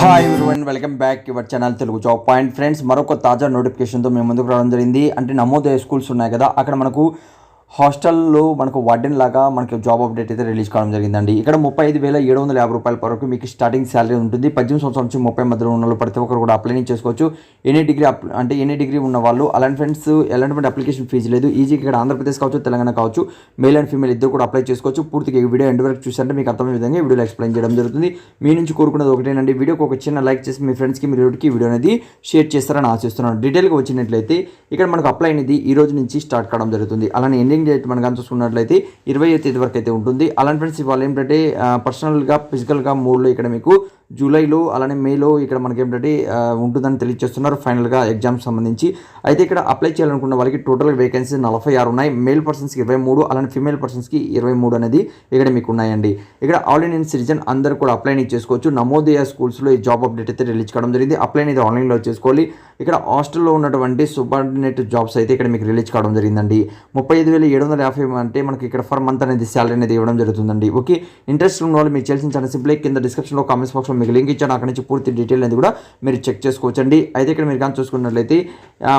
Hi everyone welcome back your channel Telugu job point friends మరొక తాజా నోటిఫికేషన్తో మేము ముందుకు రావడం జరిగింది. అంటే నమోదయ స్కూల్స్ ఉన్నాయి కదా అక్కడ మనకు హాస్టల్లో మనకు వార్డెన్ లాగా మనకి జాబ్ అప్డేట్ అయితే రిలీజ్ కావడం జరిగిందండి. ఇక్కడ ముప్పై ఐదు వేల ఏడు వందల యాభై రూపాయల వరకు మీకు స్టార్టింగ్ శాలరీ ఉంటుంది. పద్దెనిమిది సంవత్సరాల నుంచి ముప్పై మధ్యలో ఉన్న వాళ్ళు ప్రతి ఒక్కరు కూడా అప్లై చేసుకోవచ్చు. ఎనీ డిగ్రీ అప్ అంటే ఎనీ డిగ్రీ ఉన్న వాళ్ళు అలాంటి ఫ్రెండ్స్ ఎలాంటి అప్లికేషన్ ఫీజు లేదు. ఈజీగా ఇక్కడ ఆంధ్రప్రదేశ్ కావచ్చు తెలంగాణ కావచ్చు మేల్ అండ్ ఫీమేల్ ఇద్దరు కూడా అప్లై చేసుకోవచ్చు. పూర్తిగా ఈ వీడియో ఎండ్ వరకు చూసారంటే మీకు అర్థమయ్యే విధంగా ఈ వీడియోలో ఎక్స్ప్లెయిన్ చేయడం జరుగుతుంది. మీ నుంచి కోరుకున్నది ఒకటేనండి. వీడియోకి ఒక చిన్న లైక్ చేసి మీ ఫ్రెండ్స్కి మీ రిలేటివ్కి వీడియో అనేది షేర్ చేస్తారని ఆశిస్తున్నాను. డీటెయిల్గా వచ్చినట్లయితే ఇక్కడ మనకు అప్లై అనేది ఈ రోజు నుంచి స్టార్ట్ కావడం జరుగుతుంది. అలానే ఎండింగ్ డేట్ మనం కనుక చూసుకున్నట్లయితే ఇరవై తేదీ వరకు అయితే ఉంటుంది. అలాంటి ఫ్రెండ్స్ ఇవాళ ఏంటంటే పర్సనల్గా ఫిజికల్గా మూడ్లో ఇక్కడ మీకు జూలైలో అలానే మేలో ఇక్కడ మనకి ఏంటంటే ఉంటుందని తెలియజేస్తున్నారు ఫైనల్గా ఎగ్జామ్స్ సంబంధించి అయితే ఇక్కడ అప్లై చేయాలనుకున్న వాళ్ళకి టోటల్ వేకెన్సీ నలభై ఆరు ఉన్నాయి. మేల్ పర్సన్స్కి ఇరవై మూడు అలానే ఫీమేల్ పర్సన్స్కి ఇరవై మూడు అనేది ఇక్కడ మీకు ఉన్నాయండి. ఇక్కడ ఆల్ ఇండియన్ సిటిజన్ అందరూ కూడా అప్లై చేసుకోవచ్చు. నమోదయ స్కూల్స్లో ఈ జాబ్ అప్డేట్ అయితే రిలీజ్ కావడం జరిగింది. అప్లై అనేది ఆన్లైన్లో చేసుకోవాలి. ఇక్కడ హాస్టల్లో ఉన్నటువంటి సూపర్డినేట్ జాబ్స్ అయితే ఇక్కడ మీకు రిలీజ్ కావడం జరిగిందండి. ముప్పై ఐదు వేల ఏడు వందల యాభై అంటే మనకి ఇక్కడ ఫర్ మంత్ అనేది శాలరీ అనేది ఇవ్వడం జరుగుతుందండి. ఓకే ఇంట్రెస్ట్ ఉన్న వాళ్ళు మీరు చేసిన చాలా సింపుల్ కింద డిస్క్రిప్షన్లో కామెంట్స్ బాక్స్లో మీకు లింక్ ఇచ్చాను. అక్కడ నుంచి పూర్తి డీటెయిల్ అనేది కూడా మీరు చెక్ చేసుకోవచ్చండి. అయితే ఇక్కడ మీరు కానీ చూసుకున్నట్లయితే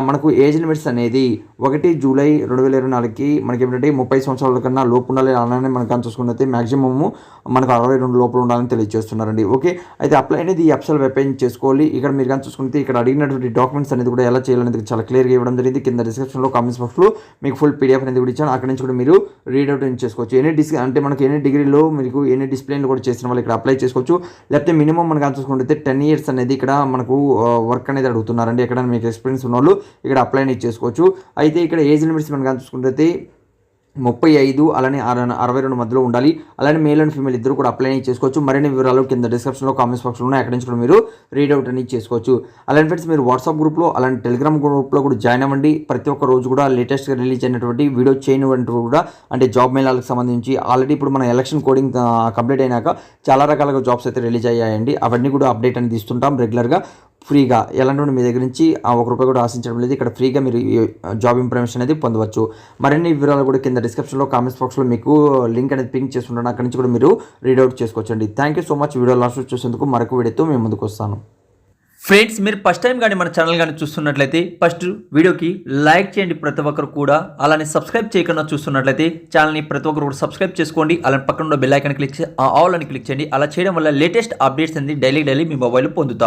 మనకు ఏజ్ లిమిట్స్ అనేది ఒకటి జూలై రెండు వేల ఇరవై నాలుగుకి మనకి ఏంటంటే ముప్పై సంవత్సరాల కన్నా లోపు ఉండాలి అలానే మనం కానీ చూసుకున్నట్లయితే మాక్సిమము మనకు అరవై రెండు లోపల ఉండాలని తెలియజేస్తున్నారండి. ఓకే అయితే అప్లై అనేది ఈ అప్సల్ వెబ్ చేసుకోవాలి. ఇక్కడ మీరు కానీ చూసుకుంటే ఇక్కడ అడిగినటువంటి డాక్యుమెంట్స్ అనేది కూడా ఎలా చేయాలనేది చాలా క్లియర్గా ఇవ్వడం జరిగింది. కింద డిస్క్రిప్షన్లో కామెంట్స్ బాక్స్లో మీకు ఫుల్ పీడిఎఫ్ అనేది కూడా ఇచ్చాను. అక్కడ నుంచి కూడా మీరు రీడ్ చేసుకోవచ్చు. ఎనీ డిస్ అంటే మనకి ఎనీ డిగ్రీలో మీకు ఎనీ డిస్ప్లేన్లు కూడా చేసిన వాళ్ళు ఇక్కడ అప్లై చేసుకోవచ్చు. లేకపోతే మినిమం మనం అనుకుంటే చూసుకుంటే టెన్ ఇయర్స్ అనేది ఇక్కడ మనకు వర్క్ అనేది అడుగుతున్నారండి. ఎక్కడ మీకు ఎక్స్పీరియన్స్ ఉన్న వాళ్ళు ఇక్కడ అప్లై అనేది చేసుకోవచ్చు. అయితే ఇక్కడ ఏజ్ లిమిట్స్ మనం కానీ చూసుకుంటే ముప్పై ఐదు అలానే అర- అరవై రెండు మధ్యలో ఉండాలి. అలానే మేల్ అండ్ ఫీమేల్ ఇద్దరు కూడా అప్లై చేసుకోవచ్చు. మరిన్ని వివరాలు కింద డిస్క్రిప్షన్లో కామెంట్స్ బాక్స్లో ఉన్నాయి. అక్కడి నుంచి కూడా మీరు రీడ్ అవుట్ అనేది చేసుకోవచ్చు. అలాంటి ఫ్రెండ్స్ మీరు వాట్సాప్ గ్రూప్లో అలాంటి టెలిగ్రామ్ గ్రూప్లో కూడా జాయిన్ అవ్వండి. ప్రతి ఒక్క రోజు కూడా లేటెస్ట్గా రిలీజ్ అయినటువంటి వీడియో చేయనివంటి కూడా అంటే జాబ్ మేళాలకు సంబంధించి ఆల్రెడీ ఇప్పుడు మన ఎలక్షన్ కోడింగ్ కంప్లీట్ అయినాక చాలా రకాలుగా జాబ్స్ అయితే రిలీజ్ అయ్యాయండి. అవన్నీ కూడా అప్డేట్ అనేది ఇస్తుంటాం రెగ్యులర్గా ఫ్రీగా ఎలాంటి మీ దగ్గర నుంచి ఆ ఒక రూపాయి కూడా ఆశించడం లేదు. ఇక్కడ ఫ్రీగా మీరు జాబ్ ఇన్ఫర్మేషన్ అనేది పొందవచ్చు. మరిన్ని వివరాలు కూడా కింద డిస్క్రిప్షన్లో కామెంట్స్ బాక్స్లో మీకు లింక్ అనేది పింక్ చేసుకుంటాను. అక్కడి నుంచి కూడా మీరు రీడౌట్ చేసుకోవచ్చండి. Thank you so much video last చూసేందుకు మరొక వీడియోతో మేము ముందుకు వస్తాను. ఫ్రెండ్స్ మీరు ఫస్ట్ టైం కానీ మన ఛానల్ కానీ చూస్తున్నట్లయితే ఫస్ట్ వీడియోకి లైక్ చేయండి ప్రతి ఒక్కరు కూడా. అలానే సబ్స్క్రైబ్ చేయకుండా చూస్తున్నట్లయితే ఛానల్ని ప్రతి ఒక్కరు కూడా సబ్స్క్రైబ్ చేసుకోండి. అలానే పక్కన ఉన్న బెల్ ఐకాన్ క్లిక్ ఆ ఆల్ అని క్లిక్ చేయండి. అలా చేయడం వల్ల లేటెస్ట్ అప్డేట్స్ అనేది డైలీ డైలీ మీ మొబైల్ పొందుతారు